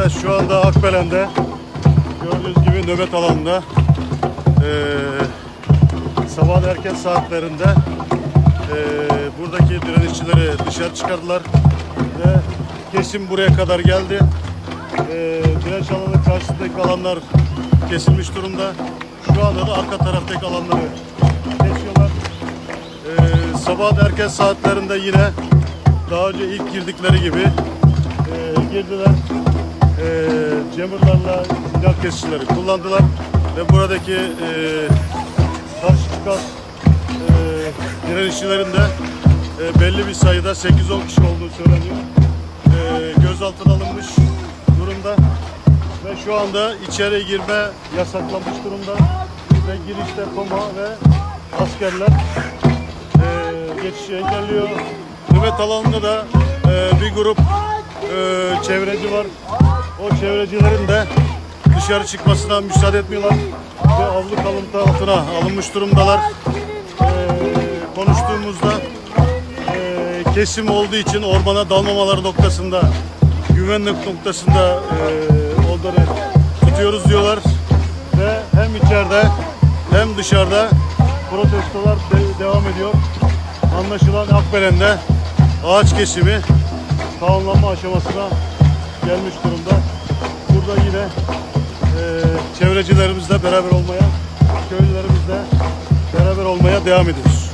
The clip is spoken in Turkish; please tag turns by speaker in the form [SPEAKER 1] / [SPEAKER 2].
[SPEAKER 1] Evet şu anda Akbelen'de gördüğünüz gibi nöbet alanında eee sabah erken saatlerinde eee, buradaki direnişçileri dışarı çıkardılar ve kesim buraya kadar geldi. Eee direnç alanı karşısındaki alanlar kesilmiş durumda. Şu anda da arka taraftaki alanları kesiyorlar. Eee sabah erken saatlerinde yine daha önce ilk girdikleri gibi eee, girdiler. Cemurlarla sinyal kesicileri kullandılar ve buradaki eee karşı çıkan eee direnişçilerin eee, belli bir sayıda 8-10 kişi olduğu söyleniyor. Eee gözaltına alınmış durumda ve şu anda içeri girme yasaklanmış durumda ve girişte koma ve askerler eee geçişi engelliyor. Nöbet alanında da eee, bir grup eee, çevreci var. O çevrecilerin de dışarı çıkmasına müsaade etmiyorlar ve avlu kalıntı altına alınmış durumdalar. Eee, konuştuğumuzda eee, kesim olduğu için ormana dalmamaları noktasında güvenlik noktasında eee onları tutuyoruz diyorlar ve hem içeride hem dışarıda protestolar de- devam ediyor. Anlaşılan Akbelen'de ağaç kesimi tamamlanma aşamasına gelmiş durumda. Burada yine eee çevrecilerimizle beraber olmaya, köylülerimizle beraber olmaya devam ediyoruz.